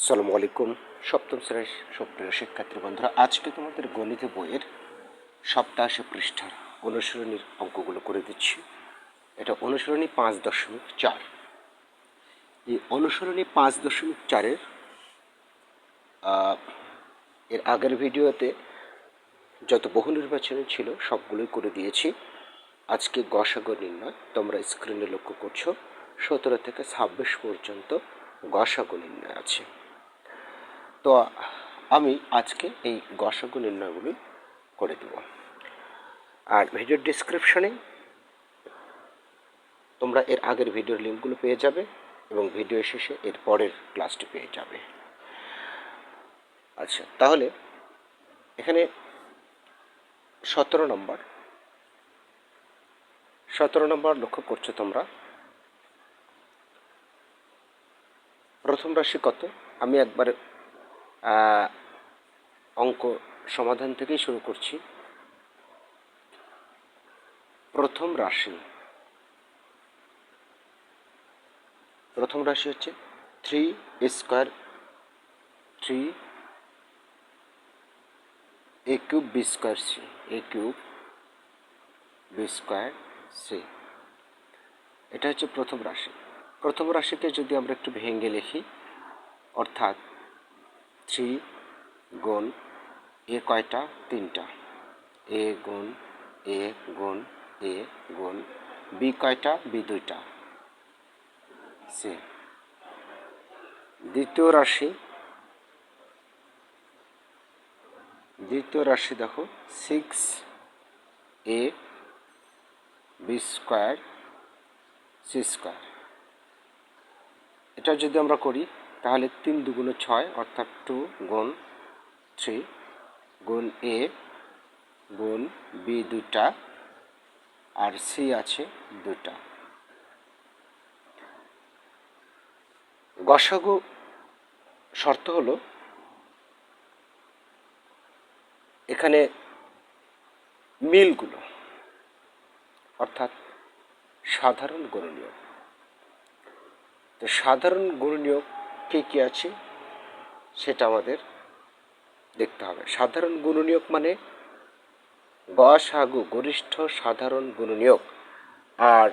আসসালামু আলাইকুম। সপ্তম শ্রেণির সুপ্রিয় শিক্ষার্থী বন্ধুরা, আজকে তোমাদের গণিত বইয়ের সপ্তাশি পৃষ্ঠার অনুসরণীর অঙ্কগুলো করে দিচ্ছি। এটা অনুসরণী পাঁচ দশমিক চার। এই অনুসরণী পাঁচ দশমিক চারের এর আগের ভিডিওতে যত বহু নির্বাচনী ছিল সবগুলোই করে দিয়েছি। আজকে গসাগো নির্ণয়, তোমরা স্ক্রিনে লক্ষ্য করছ, সতেরো থেকে ছাব্বিশ পর্যন্ত গসাগো নির্ণয় আছে। তো আমি আজকে এই গসাগু নির্ণয়গুলি করে দেব। আর ভিডিওর ডিসক্রিপশনে তোমরা এর আগের ভিডিওর লিঙ্কগুলো পেয়ে যাবে এবং ভিডিও শেষে এর পরের ক্লাসটি পেয়ে যাবে। আচ্ছা তাহলে এখানে সতেরো নম্বর। সতেরো নম্বর লক্ষ্য করছ তোমরা? প্রথম রাশি কত? আমি একবার অঙ্ক সমাধান থেকেই শুরু করছি। প্রথম রাশি। প্রথম রাশি হচ্ছে three square three a cube b square c a cube b square c এটা হচ্ছে প্রথম রাশি। প্রথম রাশিকে যদি আমরা একটু ভেঙে লিখি, অর্থাৎ থ্রি গুণ এ কয়টা? তিনটা। এ গুণ এ গুণ এ গুণ বি কয়টা? বি দুইটা। সি দ্বিতীয় রাশি। দ্বিতীয় রাশি দেখো six a b square c square এটা যদি আমরা করি তাহলে তিন দুগুণে ছয় অর্থাৎ টু গুণ থ্রি গুণ এ গুণ বি দুটা আর সি আছে দুটা গসাগু শর্ত হলো এখানে মিলগুলো, অর্থাৎ সাধারণ গণনীয় তো সাধারণ গুণনীয়ক কে কী আছে, সেটা আমাদের দেখতে হবে। সাধারণ গুণনীয়ক মানে গসাগু, গরিষ্ঠ সাধারণ গুণনীয়ক। আর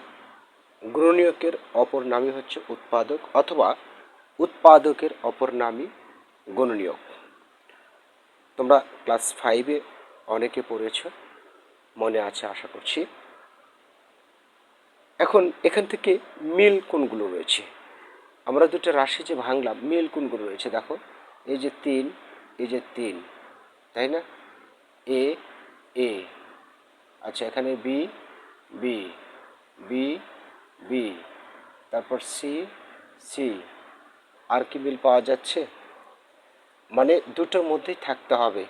গুণনীয়কের অপর নামই হচ্ছে উৎপাদক অথবা উৎপাদকের অপর নামই গুণনীয়ক। তোমরা ক্লাস ফাইভে অনেকে পড়েছ, মনে আছে, আশা করছি। এখন এখান থেকে মিল কোনগুলো রয়েছে? আমরা দুটো রাশি যে ভাঙলাম, মিল কোনগুলো রয়েছে দেখো? এই যে তিন, এই যে তিন, তাই না? A a. আচ্ছা এখানে বি বি বি বি। তারপর সি সি। আর কি মিল পাওয়া যাচ্ছে? মানে দুটোর মধ্যেই থাকতে হবে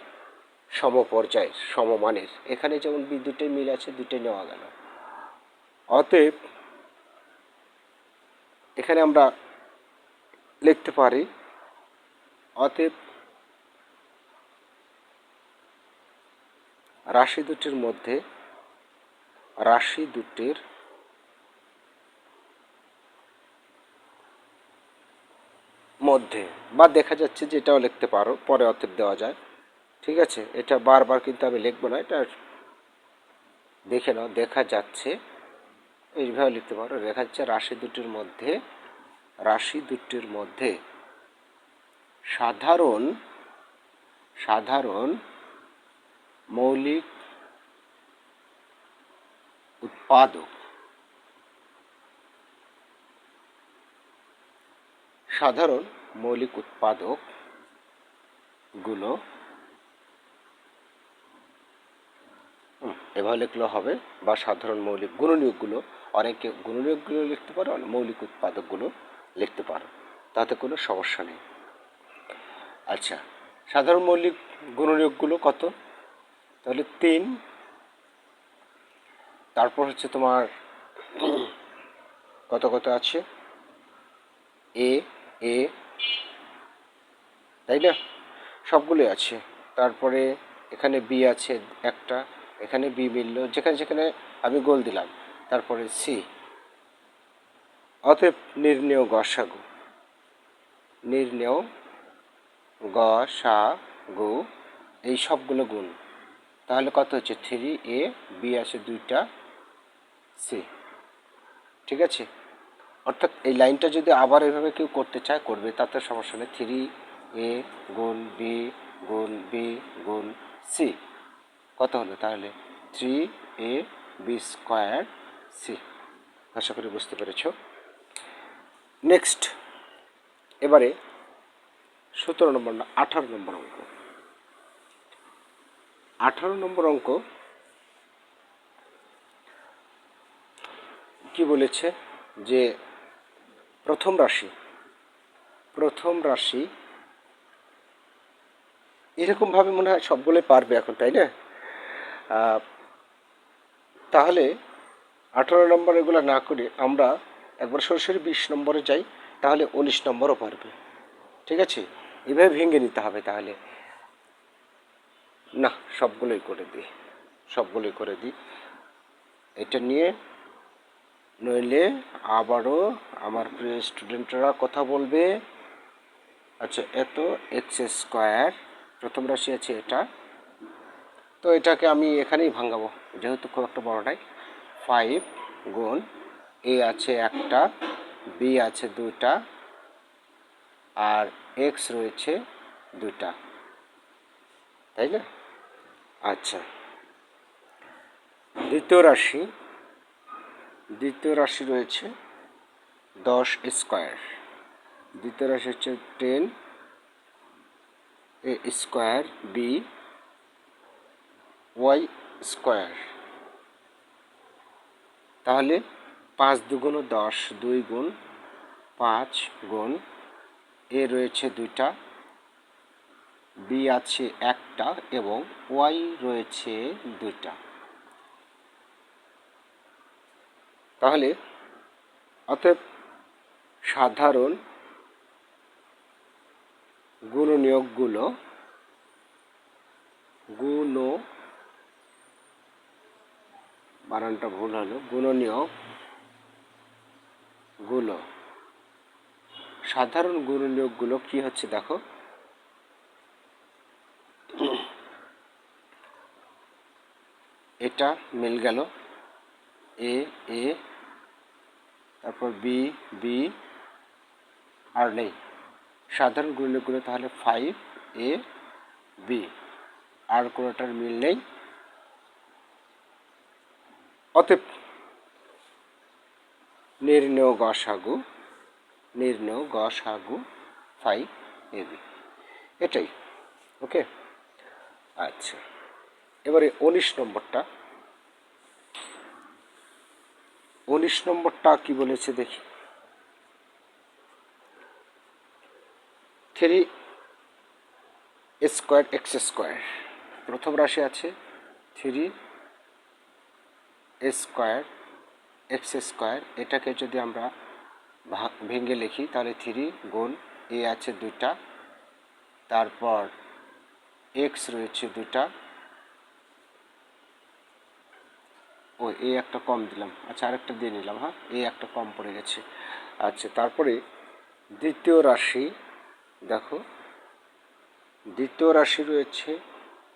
সমপর্যায়ের সমমানের। এখানে যেমন বি দুটোই মিল আছে, দুটোই নেওয়া গেল। অতএব এখানে আমরা লিখতে পারি। অতএব রাশি দুটির মধ্যে, রাশি দুটির মধ্যে, বা দেখা যাচ্ছে যে এটাও লিখতে পারো, পরে অতএব দেওয়া যায়। ঠিক আছে? এটা বারবার কিন্তু আমি লিখব না, এটা দেখে নাও, দেখা যাচ্ছে। এইভাবে লিখতে পারো। দেখা যাচ্ছে রাশি দুটির মধ্যে রাশি দুটির মধ্যে সাধারণ সাধারণ মৌলিক উৎপাদক। সাধারণ মৌলিক উৎপাদকগুলো এভাবে লিখলেও হবে, বা সাধারণ মৌলিক গুণনীয়কগুলো, অনেকে গুণনীয়কগুলো লিখতে পারো মৌলিক উৎপাদকগুলো লিখতে পারো। তাতে কোনো সমস্যা নেই। আচ্ছা সাধারণ মৌলিক গুণনীয়কগুলো কত? তাহলে তিন। তারপর হচ্ছে তোমার কত কত আছে? এ এ, তাই না? সবগুলোই আছে। তারপরে এখানে বি আছে একটা, এখানে বি মিলল, যেখানে যেখানে আমি গোল দিলাম। তারপরে সি। অতএব নির্ণেয় গসাগু। নির্ণেয় গ সা গু এই সবগুলো গুণ। তাহলে কত হচ্ছে? থ্রি এ বি আছে দুইটা সি ঠিক আছে? অর্থাৎ এই লাইনটা যদি আবার এভাবে কেউ করতে চায়, করবে, তাতে সমস্যা নেই। থ্রি এ গুণ বি গুণ বি গুণ সি কত হলো তাহলে? Three a b square c আশা করি বুঝতে পেরেছ। নেক্সট। এবারে সতেরো নম্বর না, আঠারো নম্বর অঙ্ক। আঠারো নম্বর অঙ্ক কি বলেছে? যে প্রথম রাশি প্রথম রাশি এরকমভাবে মনে হয় সবগুলোই পারবে এখন, তাই না? তাহলে আঠারো নম্বর এগুলো না করে আমরা একবার সরাসরি বিশ নম্বরে যাই, তাহলে উনিশ নম্বরও পারবে। ঠিক আছে? এভাবে ভেঙে নিতে হবে তাহলে। না, সবগুলোই করে দিই। সবগুলোই করে দিই। এটা নিয়ে নইলে আবারও আমার প্রিয় স্টুডেন্টরা কথা বলবে। আচ্ছা এত এক্স স্কোয়ার, প্রথম রাশি আছে এটা। তো এটাকে আমি এখানেই ভাঙাবো। যেহেতু খুব একটা বড় নাই। ফাইভ গুণ এ আছে একটা, বি আছে দুটা আর এক্স রয়েছে দুটা তাই না? আচ্ছা। দ্বিতীয় রাশি দ্বিতীয় রাশি রয়েছে দশ স্কোয়ার। দ্বিতীয় রাশি হচ্ছে ten, a square, b, y square. তাহলে পাঁচ দুগুণ দশ, দুই গুণ পাঁচ গুণ এ রয়েছে দুইটা, বি আছে একটা এবং ওয়াই রয়েছে দুইটা। তাহলে অতএব সাধারণ গুণনীয়কগুলো গুণ বানানটা ভুল হলো, গুণনীয়ক গুলো। সাধারণ গুণনীয়কগুলো কি হচ্ছে দেখো? এটা মিল গেল। এ এ, তারপর বি বি, আর নেই। সাধারণ গুণনীয়কগুলো তাহলে ফাইভ এ বি আর কোনোটার মিল নেই। অতএব নির্ণয় গসাগু নির্ণয় গসাগু ফাইভ এবি এটাই, ওকে? আচ্ছা এবারে উনিশ নম্বরটা। উনিশ নম্বরটা কি বলেছে দেখি। থ্রি স্কোয়ার এক্স স্কোয়ার, প্রথম রাশি আছে, থ্রি স্কোয়ার এক্স স্কোয়ার, এটাকে যদি আমরা ভেঙে লিখি, তাহলে থ্রি গুণ এ আছে দুটা তারপর এক্স রয়েছে দুটা ও এ একটা কম দিলাম। আচ্ছা আরেকটা দিয়ে নিলাম হ্যাঁ? এ একটা কম পড়ে গেছে। আচ্ছা তারপরে দ্বিতীয় রাশি, দেখো। দ্বিতীয় রাশি রয়েছে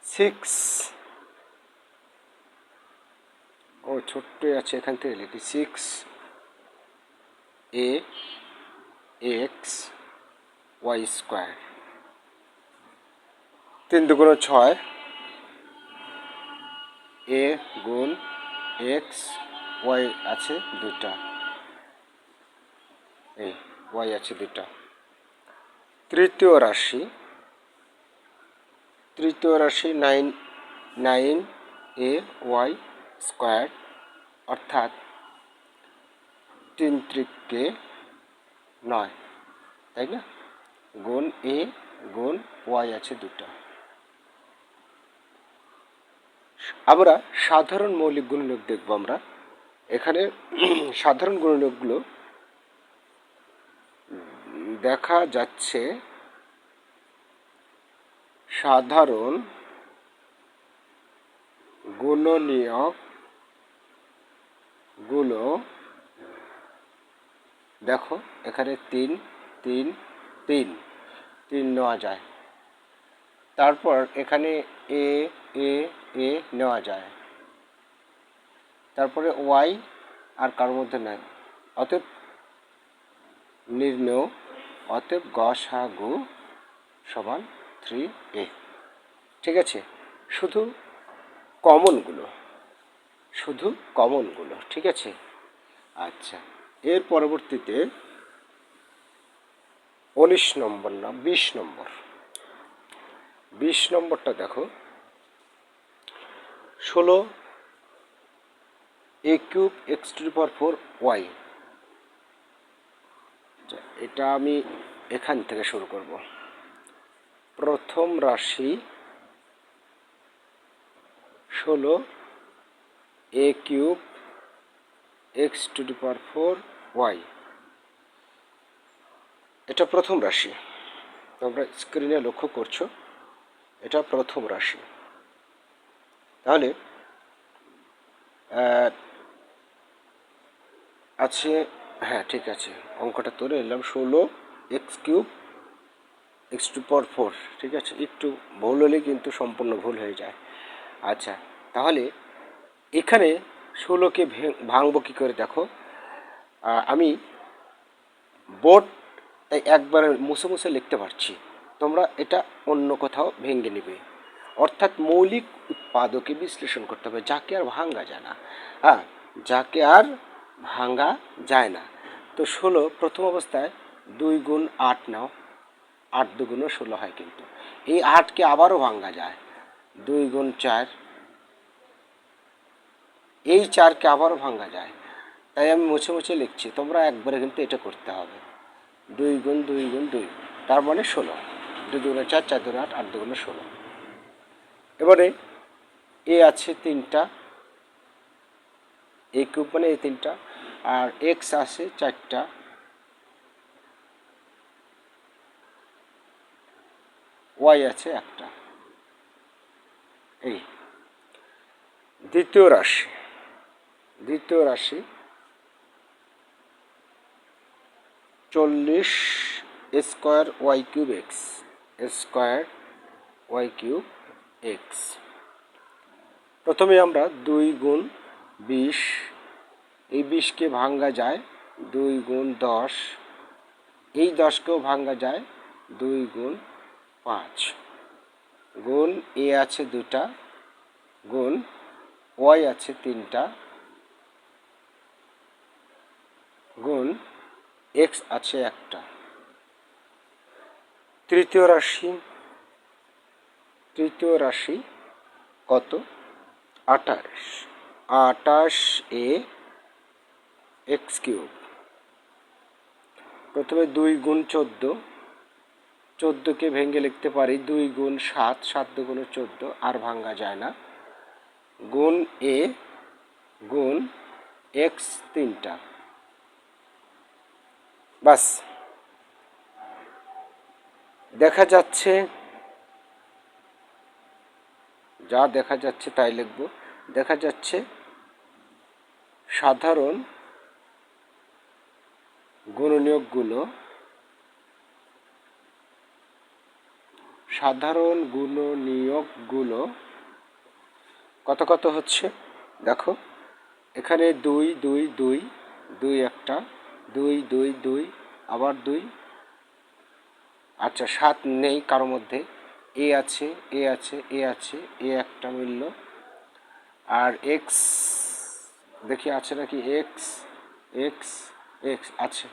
সিক্স ও ছোট্ট আছে এখান থেকে লিখি। Six a x y square তিন দুগুণ ছয় এ গুণ এক্স ওয়াই আছে দুটা এই ওয়াই আছে দুটা তৃতীয় রাশি। তৃতীয় রাশি nine nine a y square অর্থাৎ তিন ত্রিককে নয়, তাই না? গুণ এ গুণ ওয়াই আছে দুটো। আমরা সাধারণ মৌলিক গুণনীয়ক দেখব আমরা। এখানে সাধারণ গুণনীয়কগুলো দেখা যাচ্ছে সাধারণ গুণনীয়ক গুলো, দেখো, এখানে তিন তিন তিন তিন নেওয়া যায়। তারপর এখানে এ এ এ নেওয়া যায়। তারপরে ওয়াই আর কারোর মধ্যে নাই। অতএব নির্ণয়, অতএব গ, সা, গু সমান থ্রি এ ঠিক আছে? শুধু কমনগুলো শুধু কমনগুলো ঠিক আছে? আচ্ছা এর পরবর্তীতে উনিশ নম্বর না বিশ নম্বর। বিশ নম্বরটা দেখো। ষোলো a cube x to power four y এটা আমি এখান থেকে শুরু করব। প্রথম রাশি ষোলো a cube x to the power four y এটা প্রথম রাশি। তোমরা স্ক্রিনে লক্ষ্য করছ, এটা প্রথম রাশি। তাহলে আছে হ্যাঁ ঠিক আছে, অঙ্কটা তোলে এলাম ষোলো x cube x to power four ঠিক আছে? একটু ভুল হলে কিন্তু সম্পূর্ণ ভুল হয়ে যায়। আচ্ছা তাহলে এখানে ষোলোকে ভাঙবো কী করে দেখো? আমি তাই একবার মুছে মুছে লিখতে পারছি। তোমরা এটা অন্য কোথাও ভেঙে নেবে। অর্থাৎ মৌলিক উৎপাদকে বিশ্লেষণ করতে হবে, যাকে আর ভাঙ্গা যায় না। হ্যাঁ যাকে আর ভাঙ্গা যায় না। তো ষোলো, প্রথম অবস্থায় দুই গুণ আট নাও। আট দুগুণও ষোলো হয় কিন্তু। এই আটকে আবারও ভাঙ্গা যায়। দুই গুণ চার এই চারকে আবারও ভাঙ্গা যায়। তাই আমি মুছে মুছে লিখছি, তোমরা একবারে কিন্তু এটা করতে হবে। দুই গুণ দুই গুণ দুই, তার মানে ষোলো। দুই দুগুণে চার চার দুগুণে আট আট দুগুণে ষোলো। এবারে এ আছে তিনটা, এ কিউব মানে এই তিনটা, আর এক্স আছে চারটা। ওয়াই আছে একটা। এই। দ্বিতীয় রাশি। দ্বিতীয় রাশি, চল্লিশ square y cube x, square y cube x. প্রথমে আমরা দুই গুণ বিশ, এই বিশকে ভাঙ্গা যায় দুই গুণ দশ, এই দশকেও ভাঙ্গা যায় দুই গুণ পাঁচ। গুণ এ আছে দুটা, গুণ ওয়াই আছে তিনটা গুণ এক্স আছে একটা। তৃতীয় রাশি। তৃতীয় রাশি কত? আঠাশ। আটাশ এ এক্স কিউব। প্রথমে দুই গুণ চোদ্দ। চোদ্দোকে ভেঙে লিখতে পারি দুই গুণ সাত সাত দুগুণে চোদ্দ আর ভাঙ্গা যায় না। গুণ এ গুণ এক্স তিনটা। বাস। দেখা যাচ্ছে, যা দেখা যাচ্ছে তাই লিখব। দেখা যাচ্ছে, সাধারণ গুণনীয়কগুলো সাধারণ গুণনীয়কগুলো কত কত হচ্ছে? দেখো, এখানে দুই দুই দুই দুই একটা দুই দুই দুই, আবার দুই। আচ্ছা সাত নেই কারোর মধ্যে। এ আছে এ আছে এ আছে, এ একটা মিলল। আর এক্স দেখি আছে নাকি এক্স এক্স এক্স আছে।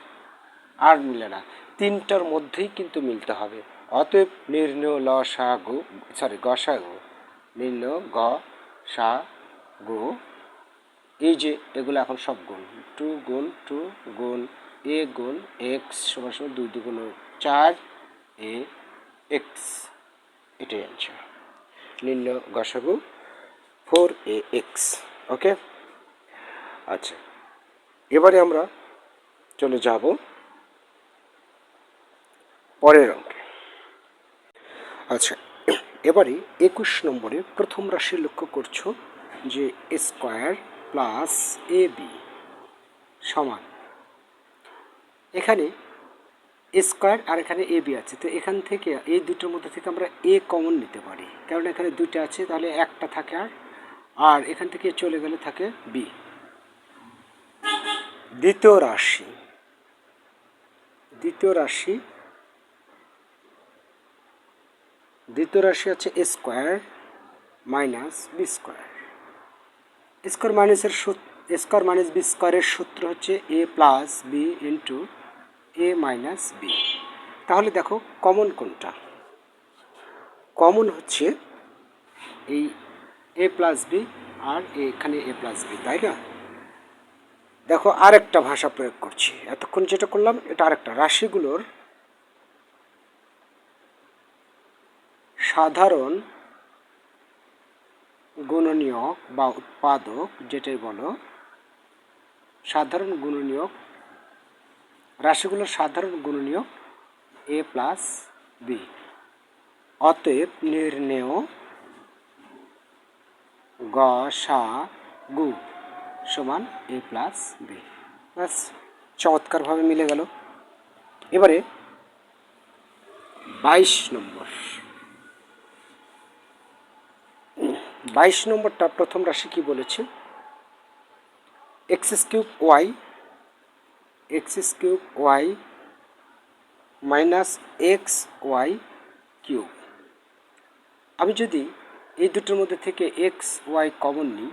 আর মিলে না। তিনটার মধ্যেই কিন্তু মিলতে হবে। অতএব নির্ণয় ল, সা, গু সরি গ, সা, গু। নির্ণয় গ, সা, গু এই যে এগুলো এখন সব গুণ টু গুণ টু গুণ এ গুণ এক্স সমান সমান দুই দুগুণ চার এ এক্স এটাই অ্যান্সার নিম্ন গসাগু ফোর এ এক্স ওকে আচ্ছা এবারে আমরা চলে যাব পরের অঙ্কে। আচ্ছা এবারে একুশ নম্বরে প্রথম রাশি লক্ষ্য করছ যে স্কোয়ার প্লাস এ বি সমান। এখানে স্কোয়ার আর এখানে এ বি আছে। তো এখান থেকে এই দুটোর মধ্যে থেকে আমরা এ কমন নিতে পারি। কারণ এখানে দুটো আছে, তাহলে একটা থাকে আর আর এখান থেকে চলে গেলে থাকে বি। দ্বিতীয় রাশি। দ্বিতীয় রাশি। দ্বিতীয় রাশি আছে square minus b square. Square মাইনাসের স্কোয়ার মাইনাস বি স্কোয়ারের সূত্র হচ্ছে a plus b into a minus b. তাহলে দেখো কমন কোনটা? কমন হচ্ছে এই এ প্লাস বি আর এখানে এ প্লাস বি, তাই না? দেখো আরেকটা ভাষা প্রয়োগ করছি। এতক্ষণ যেটা করলাম, এটা আরেকটা। রাশিগুলোর সাধারণ গুণনীয়ক বা উৎপাদক যেটাই বলো, সাধারণ গুণনীয়ক, রাশিগুলোর সাধারণ গুণনীয়ক এ প্লাস বি অতএব নির্ণেয় গ, সা, গু সমান এ প্লাস বি ব্যাস, চমৎকারভাবে মিলে গেল। এবারে বাইশ নম্বর। বাইশ নম্বরটা প্রথম রাশি কি বলেছে? X cube y, x cube y minus x y cube. আমি যদি এই দুটোর মধ্যে থেকে এক্স ওয়াই কমন নিই,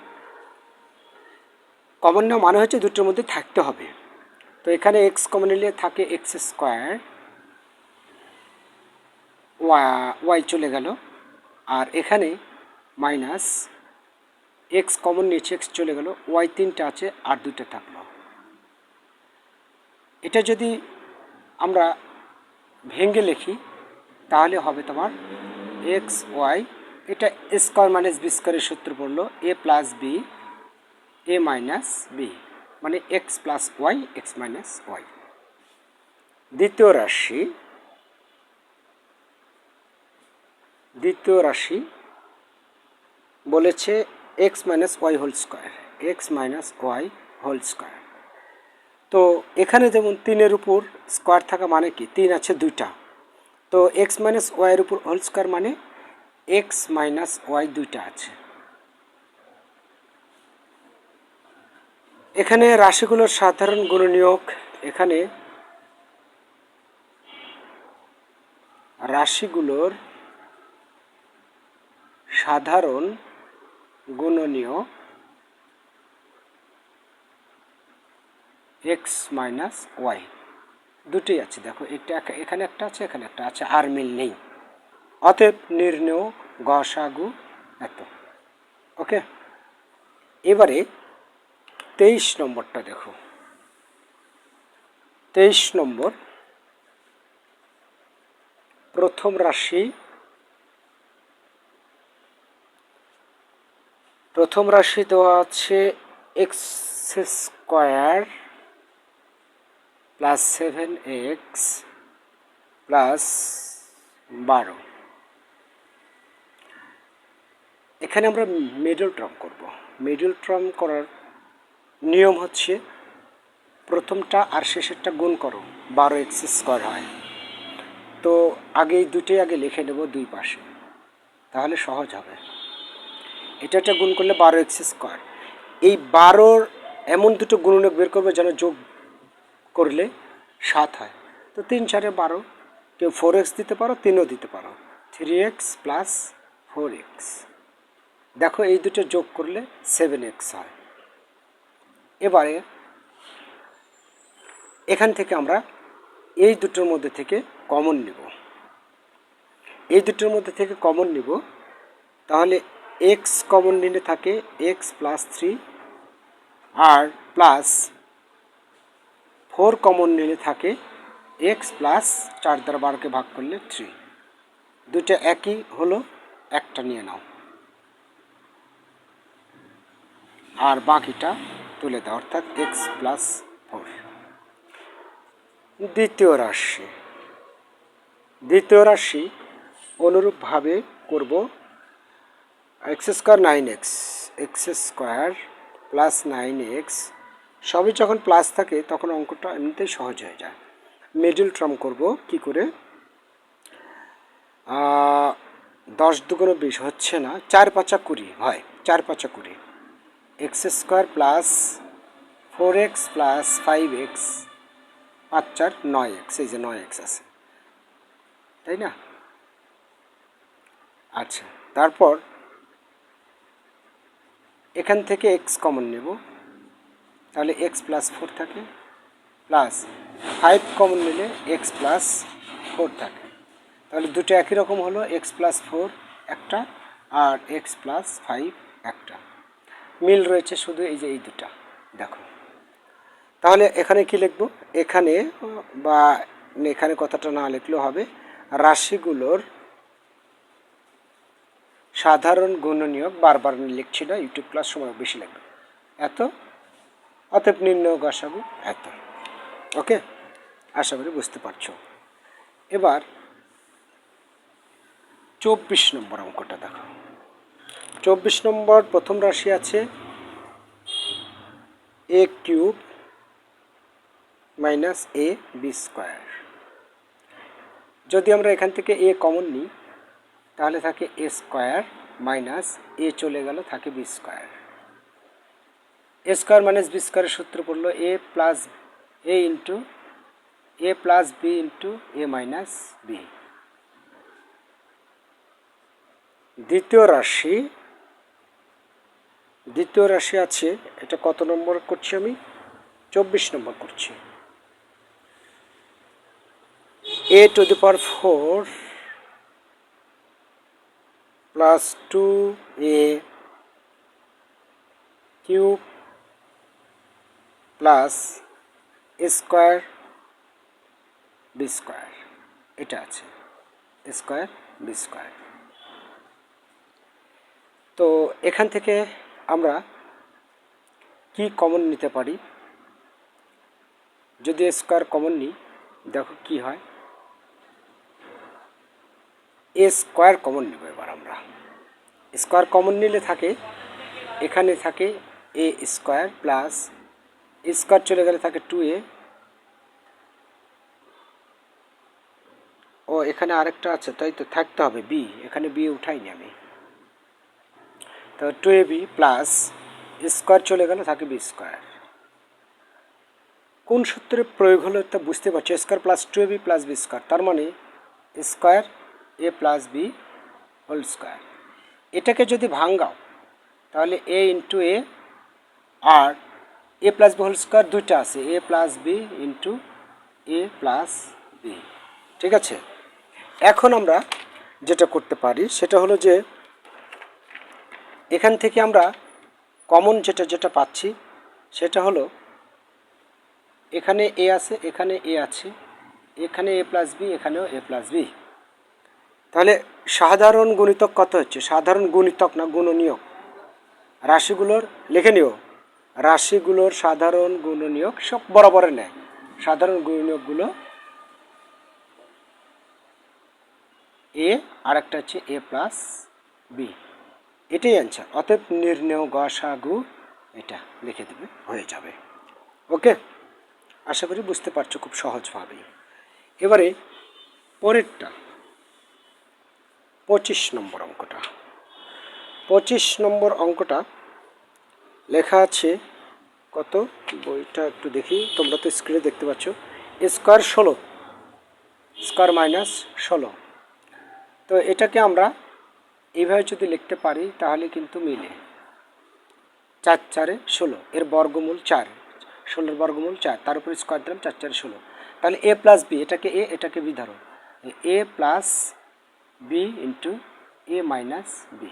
কমন নেওয়া মানে হচ্ছে দুটোর মধ্যে থাকতে হবে। তো এখানে এক্স কমন নিলে থাকে এক্স স্কোয়ার ওয়াই চলে গেল। আর এখানে মাইনাস এক্স কমন নিয়েছে এক্স চলে গেল ওয়াই তিনটা আছে আর দুটো থাকল। এটা যদি আমরা ভেঙে লিখি, তাহলে হবে তোমার এক্স ওয়াই এটা স্কোয়ার মাইনাস বি স্কোয়ারের সূত্র পড়ল a plus b a minus b মানে x plus y x minus y দ্বিতীয় রাশি দ্বিতীয় রাশি বলেছে x minus y whole square, x minus y whole square. তো এখানে যেমন তিনের উপর স্কোয়ার থাকা মানে কি? তিন আছে দুইটা। তো এক্স মাইনাস ওয়াইয়ের উপর হোল স্কোয়ার মানে এক্স মাইনাস ওয়াই দুইটা আছে। এখানে রাশিগুলোর সাধারণ গুণনীয়ক এখানে রাশিগুলোর সাধারণ গুণনীয় এক্স মাইনাস ওয়াই দুটোই আছে, দেখো এটা এখানে একটা আছে, এখানে একটা আছে, আর মিল নেই। অতএব নির্ণয় গসাগু এত। ওকে? এবারে তেইশ নম্বরটা দেখো। তেইশ নম্বর প্রথম রাশি প্রথম রাশি দেওয়া আছে x square plus seven x plus বারো। এখানে আমরা মিডল টার্ম করব। মিডল টার্ম করার নিয়ম হচ্ছে প্রথমটা আর শেষেরটা গুণ করো, বারো এক্স স্কোয়ার হয়। তো আগে এই দুটোই আগে লিখে নেব দুই পাশে। তাহলে সহজ হবে। এটা গুণ করলে বারো এক্স স্কোয়ার। এই বারোর এমন দুটো গুণনক বের করবে যেন যোগ করলে সাত হয়। তো তিন চারে বারো, কেউ ফোর এক্স দিতে পারো, তিনও দিতে পারো। Three x plus four x. দেখো এই দুটো যোগ করলে সেভেন এক্স হয়। এবারে এখান থেকে আমরা এই দুটোর মধ্যে থেকে কমন নেব। এই দুটোর মধ্যে থেকে কমন নেব। তাহলে এক্স কমন নিলে থাকে এক্স প্লাস থ্রি আর প্লাস ফোর কমন নিলে থাকে এক্স প্লাস চার দ্বারা বারোকে ভাগ করলে থ্রি দুটো একই হলো, একটা নিয়ে নাও। আর বাকিটা তুলে দাও, অর্থাৎ এক্স প্লাস ফোর দ্বিতীয় রাশি। দ্বিতীয় রাশি অনুরূপভাবে করব x square nine x x square plus nine x, সবই যখন প্লাস থাকে তখন অঙ্কটা এমনিতেই সহজ হয়ে যায়। মিডল টার্ম করব কি করে? দশ দুগুণো বিশ হচ্ছে না, চার পাঁচা কুড়ি, হয়, চার পাঁচা কুড়ি। X square plus four x plus five x, পাঁচ চার নয় এক্স, এই যে নয় এক্স আছে। তাই না? আচ্ছা তারপর এখান থেকে এক্স কমন নেব। তাহলে এক্স প্লাস ফোর থাকে প্লাস ফাইভ কমন নিলে এক্স প্লাস ফোর থাকে। তাহলে দুটো একই রকম হলো এক্স প্লাস ফোর একটা আর এক্স প্লাস ফাইভ একটা। মিল রয়েছে শুধু এই যে এই দুটা, দেখো। তাহলে এখানে কি লিখব? এখানে বা এখানে কথাটা না লিখলেও হবে, রাশিগুলোর সাধারণ গুণনীয়ক বারবার লিখছি না ইউটিউব ক্লাস সময় বেশি লাগবে। এত? অতএব নির্ণয় গসাগু এত। ওকে আশা করি বুঝতে পারছ। এবার চব্বিশ নম্বর অঙ্কটা দেখো। চব্বিশ নম্বর প্রথম রাশি আছে a cube minus a b square যদি আমরা এখান থেকে এ কমন নিই তাহলে থাকে এ স্কোয়ার মাইনাস এ চলে গেল, থাকে b square a square minus b স্কোয়ারের সূত্র পড়ল a plus a into a plus b into a minus b দ্বিতীয় রাশি দ্বিতীয় রাশি আছে, এটা কত নম্বর করছি আমি? চব্বিশ নম্বর করছি। A to the power four plus two a cube plus square b square এটা আছে। স্কোয়ার বি স্কোয়ার তো এখান থেকে আমরা কি কমন নিতে পারি? যদি স্কোয়ার কমন নিই, দেখো কি হয়। এ স্কোয়ার কমন নেব এবার আমরা। স্কোয়ার কমন নিলে থাকে, এখানে থাকে এ স্কোয়ার প্লাস স্কোয়ার চলে গেলে থাকে টু এ ও, এখানে আরেকটা আছে, তাই তো থাকতে হবে বি এখানে বি উঠাইনি আমি। তো two a b plus square চলে গেলে থাকে বি স্কোয়ার কোন সূত্রের প্রয়োগ হলো তা বুঝতে পারছ? Square plus two a b plus b square তার মানে square a plus b whole square এটাকে যদি ভাঙ্গাও, তাহলে a into a R a plus b whole square দুইটা আছে a plus b into a plus b ঠিক আছে? এখন আমরা যেটা করতে পারি, সেটা হলো যে এখান থেকে আমরা কমন যেটা যেটা পাচ্ছি, সেটা হলো এখানে এ আছে, এখানে এ আছে, এখানে এ প্লাস বি এখানেও এ প্লাস বি তাহলে সাধারণ গুণিতক কত হচ্ছে? সাধারণ গুণিতক না গুণনীয়ক? রাশিগুলোর, লিখে নিও। রাশিগুলোর সাধারণ গুণনীয়ক সব বরাবরে নেয় সাধারণ গুণনীয়কগুলো এ আর একটা হচ্ছে এ প্লাস বি। এটাই অ্যান্সার অতএব নির্ণয় গসাগু এটা লিখে দেবে, হয়ে যাবে। ওকে? আশা করি বুঝতে পারছ খুব সহজভাবেই। এবারে পরেরটা। পঁচিশ নম্বর অঙ্কটা। পঁচিশ নম্বর অঙ্কটা লেখা আছে কত? বইটা একটু দেখি, তোমরা তো স্ক্রিনে দেখতে পাচ্ছ। স্কোয়ার ষোলো, স্কোয়ার মাইনাস ষোলো। তো এটাকে আমরা এইভাবে যদি লিখতে পারি, তাহলে কিন্তু মিলে চার চারে ষোলো, এর বর্গমূল চার। ষোলোর বর্গমূল চার, তার উপরে স্কোয়ার দিলাম চার চারে ষোলো। তাহলে এ প্লাস বি, এটাকে এ, এটাকে বি ধরো। A plus b into a minus b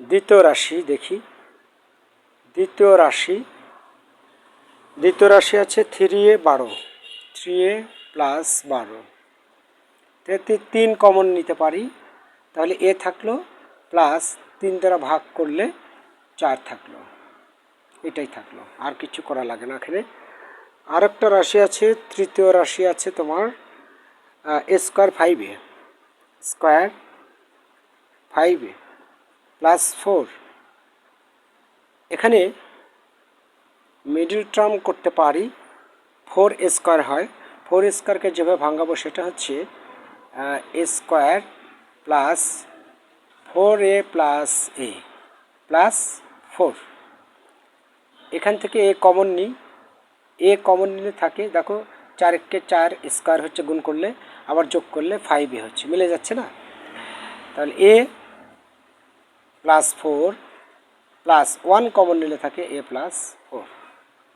দ্বিতীয় রাশি দেখি। দ্বিতীয় রাশি। দ্বিতীয় রাশি আছে থ্রি এ বারো। থ্রি এ প্লাস বারো। তিন কমন নিতে পারি। তাহলে এ থাকল প্লাস তিন দ্বারা ভাগ করলে চার থাকল। এটাই থাকল। আর কিছু করা লাগে না এখানে। আরেকটা রাশি আছে, তৃতীয় রাশি আছে তোমার square five square five plus four. এখানে মিডিল টার্ম করতে পারি ফোর স্কোয়ার হয়। ফোর স্কোয়ারকে যেভাবে ভাঙাবো সেটা হচ্ছে a square plus four a plus a plus four. এখান থেকে এ কমন নিই। এ কমন নিলে থাকে, দেখো চারকে চার স্কোয়ার হচ্ছে গুণ করলে, আবার যোগ করলে ফাইভ এ হচ্ছে। মিলে যাচ্ছে না? তাহলে a plus four plus one common নিলে থাকে এ প্লাস ফোর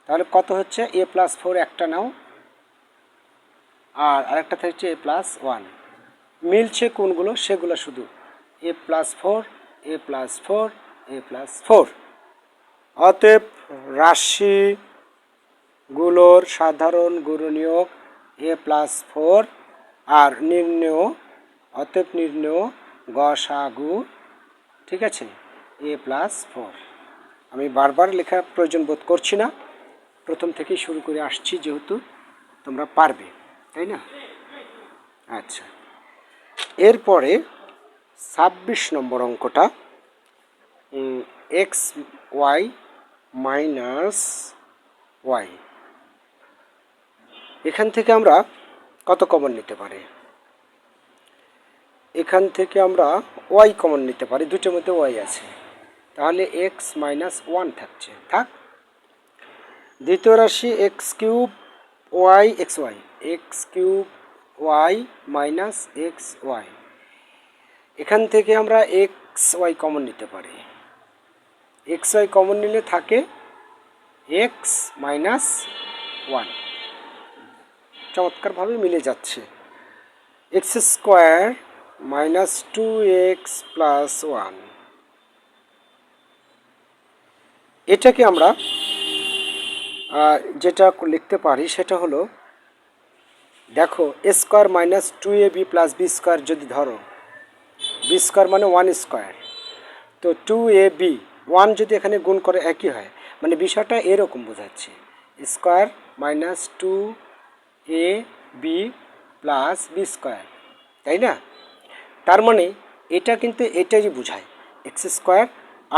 তাহলে কত হচ্ছে? এ প্লাস ফোর একটা নাও, আর আরেকটা থাকছে এ প্লাস ওয়ান মিলছে কোনগুলো? সেগুলো শুধু। A plus four a plus four a plus four অতএব রাশিগুলোর সাধারণ গুণনীয়ক এ প্লাস ফোর আর নির্ণয়, অতএব নির্ণয় গসাগু, ঠিক আছে? A plus four. আমি বারবার লেখা প্রয়োজন বোধ করছি না। প্রথম থেকেই শুরু করে আসছি যেহেতু তোমরা পারবে, তাই না? আচ্ছা। এরপরে ছাব্বিশ নম্বর অঙ্কটা এক্স ওয়াই মাইনাস ওয়াই। এখান থেকে আমরা কত কমন নিতে পারি? এখান থেকে আমরা ওয়াই কমন নিতে পারি, দুটোর মধ্যে ওয়াই আছে। তাহলে এক্স মাইনাস ওয়ান থাকছে। থাক। দ্বিতীয় রাশি x cube y x y x cube y minus x y এখান থেকে আমরা এক্স ওয়াই কমন নিতে পারি। এক্স ওয়াই কমন নিলে থাকে এক্স মাইনাস ওয়ান চমৎকারভাবে মিলে যাচ্ছে। X square minus two x plus one. এটাকে আমরা যেটা লিখতে পারি সেটা হলো, দেখো, a square minus two a b plus b square যদি ধরো, বি স্কোয়ার মানে ওয়ান স্কোয়ার। তো টু এ বি, ওয়ান যদি এখানে গুণ করে একই হয় মানে বিষয়টা এরকম বোঝাচ্ছে। Square minus two a, b plus b square, তাই না? তার মানে এটা কিন্তু এটাই বোঝায়, এক্স স্কোয়ার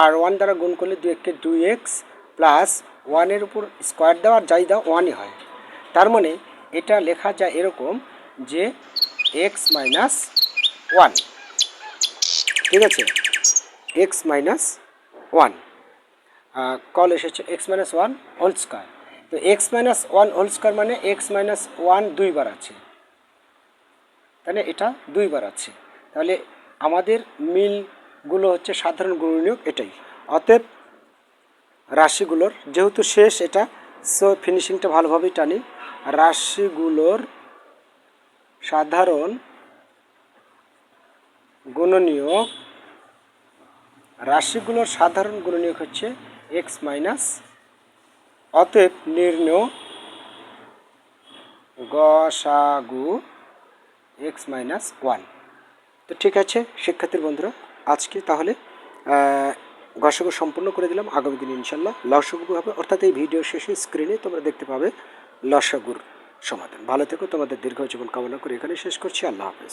আর ওয়ান দ্বারা গুণ করলে দুই একে দুই এক্স প্লাস ওয়ানের উপর স্কোয়ার দেওয়ার যাই দাও ওয়ানই হয়। তার মানে এটা লেখা যায় এরকম যে এক্স মাইনাস ওয়ান, ঠিক আছে? এক্স মাইনাস ওয়ান কল এসেছে x minus one whole square. তো x minus one whole square মানে এক্স মাইনাস ওয়ান দুইবার আছে। তাহলে এটা দুইবার আছে। তাহলে আমাদের মিলগুলো হচ্ছে সাধারণ গুণনীয়ক এটাই। অতএব রাশিগুলোর যেহেতু শেষ এটা সো ফিনিশিংটা ভালোভাবেই টানি। রাশিগুলোর সাধারণ গুণনীয়ক, রাশিগুলোর সাধারণ গুণনীয়ক হচ্ছে এক্স মাইনাস অতএব নির্ণয় গসাগু এক্স মাইনাস ওয়ান তো ঠিক আছে, শিক্ষার্থীর বন্ধুরা, আজকে তাহলে গসাগু সম্পূর্ণ করে দিলাম। আগামী দিন ইনশাল্লাহ লসাগু হবে। অর্থাৎ এই ভিডিও শেষে স্ক্রিনে তোমরা দেখতে পাবে লসগুর সমাধান। ভালো থেকো, তোমাদের দীর্ঘ জীবন কামনা করে এখানে শেষ করছি। আল্লাহ হাফেজ।